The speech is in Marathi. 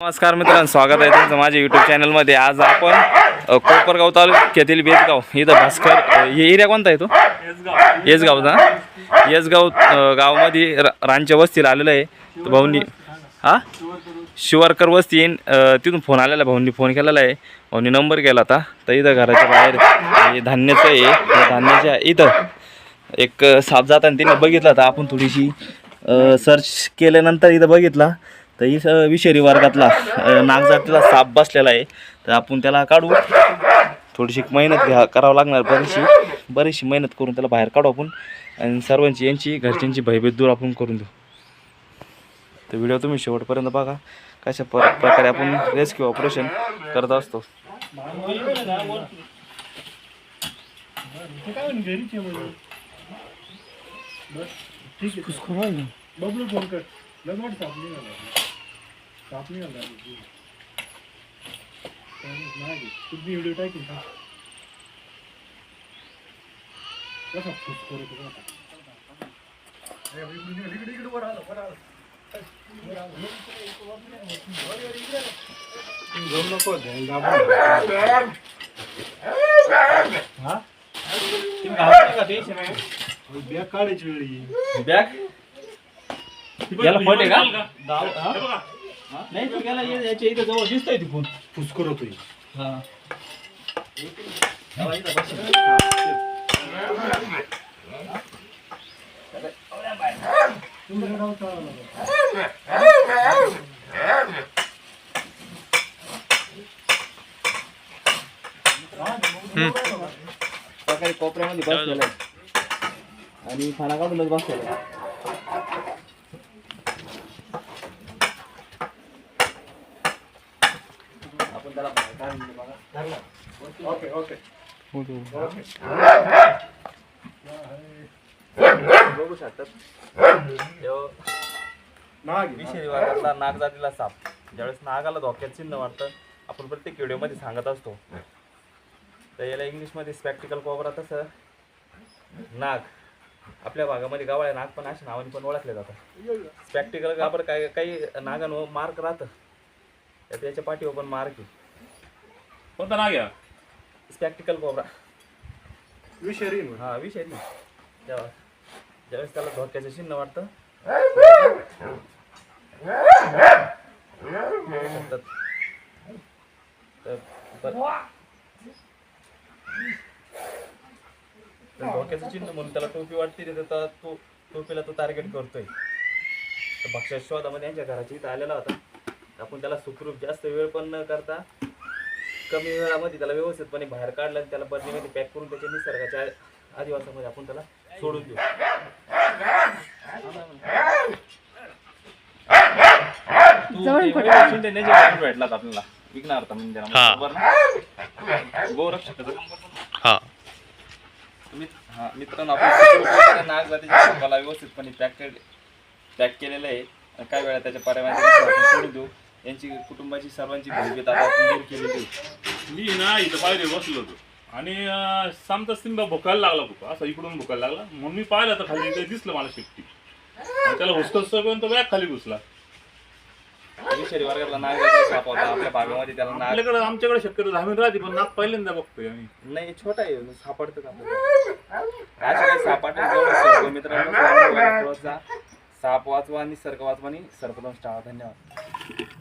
नमस्कार मित्रांनो स्वागत आहे तुमचं माझ्या यूट्यूब चॅनलमध्ये आज आपण कोपरगाव तालुक्यातील बेसगाव इथं भास्कर हे एरिया कोणता आहे तो? येसगावचा येसगाव गावामध्ये र- रानच्या वस्तीला आलेलं आहे. तर भाऊंनी हा? शिवारकर वस्ती येईन तिथून फोन आलेला आहे. भाऊंनी फोन केलेला आहे. भाऊंनी नंबर केला होता. तर इथं घराच्या बाहेर हे धान्याचं आहे. धान्याच्या इथं एक साप जाताना तिने बघितला. होता आपण थोडीशी सर्च केल्यानंतर इथं बघितला. तर इथं विषारी वर्गातला नागजातीला साप बसलेला आहे. तर आपण त्याला काढू. थोडीशी मेहनत घ्या करावं लागणार. बरीचशी बरीचशी मेहनत करून त्याला बाहेर काढू आपण. आणि सर्वांची यांची घरच्यांची भयभीत दूर आपण करून देऊ. तर व्हिडिओ तुम्ही शेवटपर्यंत बघा. कशा प प्रकारे आपण रेस्क्यू ऑपरेशन करत असतो. बबलू फोन कर. लगवट साप निघाला साप निघाला नाही तुम्ही व्हिडिओ टाकीन का? कसा खुश करत होता इकडे इकडे वर आलं वर आलं जाऊ नको हा बॅग काढायची वेळी. बॅग? याला फोन आहे का नाही तो गेला याच्या इथं जवळ दिसतोय ती फोन. फुसकर होतोय हा. प्रकारे कोपऱ्यामध्ये बसलेला आणि खाना काढूनच बसलेला आहे आपण त्याला बघा. Okay okay. बघू शकतात. नाग विषारी वर्गातला नाग जातीला साप. ज्यावेळेस नागाला धोक्यात चिन्ह वाटतं आपण प्रत्येक व्हिडिओमध्ये सांगत असतो. तर याला इंग्लिशमध्ये स्पॅक्टिकल कोबरा तसं नाग. आपल्या भागामध्ये गावाळे नाग पण अशा नावाने पण ओळखले जातात. स्पॅक्टिकल गाबर काय काही नागांवर मार्क राहतं. तर त्याच्या पाठीवर पण मार्क आहे. कोणता नाग या स्पॅक्टिकल कोबरा विषारी हा विषय नाही तेव्हा ज्यावेळेस त्याला धोक्याचं चिन्ह वाटतं तर- तर बर- तर धोक्याचं चिन्ह म्हणून त्याला टोपी वाटते तर तो तो टोपीला तो टार्गेट करतोय. तर भक्ष्या शोधामध्ये यांच्या घराच्या इथं आलेला होता. आपण त्याला सुखरूप जास्त वेळ पण न करता कमी वेळामध्ये त्याला व्यवस्थितपणे बाहेर काढलं आणि त्याला बदलीमध्ये पॅक करून त्याच्या निसर्गाच्या आदिवासामध्ये आपण त्याला सोडून देऊ. भेटला आपल्याला. विकणार होता म्हणजे? गोरक्षकाचं. हा. हा, मित्रांनो आपण व्यवस्थितपणे पॅक पॅक केलेलं आहे. आणि काही वेळा त्याच्या पर्यावरणाची आपण सोडून देऊ. यांची कुटुंबाची सर्वांची भूमिका आपण दूर केलेली. आहे. मी ना इथं पायरी बसलो होतो. आणि अं, सामता सिंबा भुकायला लागला खूप असा इकडून भुकायला लागला. म्हणून मी पाहिलं तर खाली ते दिसलं मला शेपटी. आणि त्याला हुसकस पर्यंत बॅग खाली घुसला. विषारी वर्गातला साप होता आपल्या भागामध्ये त्याला नाग आपल्याकडे आमच्याकडे शक्यतो धामीन राहते पण नाग पहिल्यांदा बघतोय आम्ही. नाही छोटा आहे सापडतं का आपल्याला? काही मित्रांनो साप वाचवा आणि सर्ग वाचवा आणि सर्पदंश टाळा. धन्यवाद.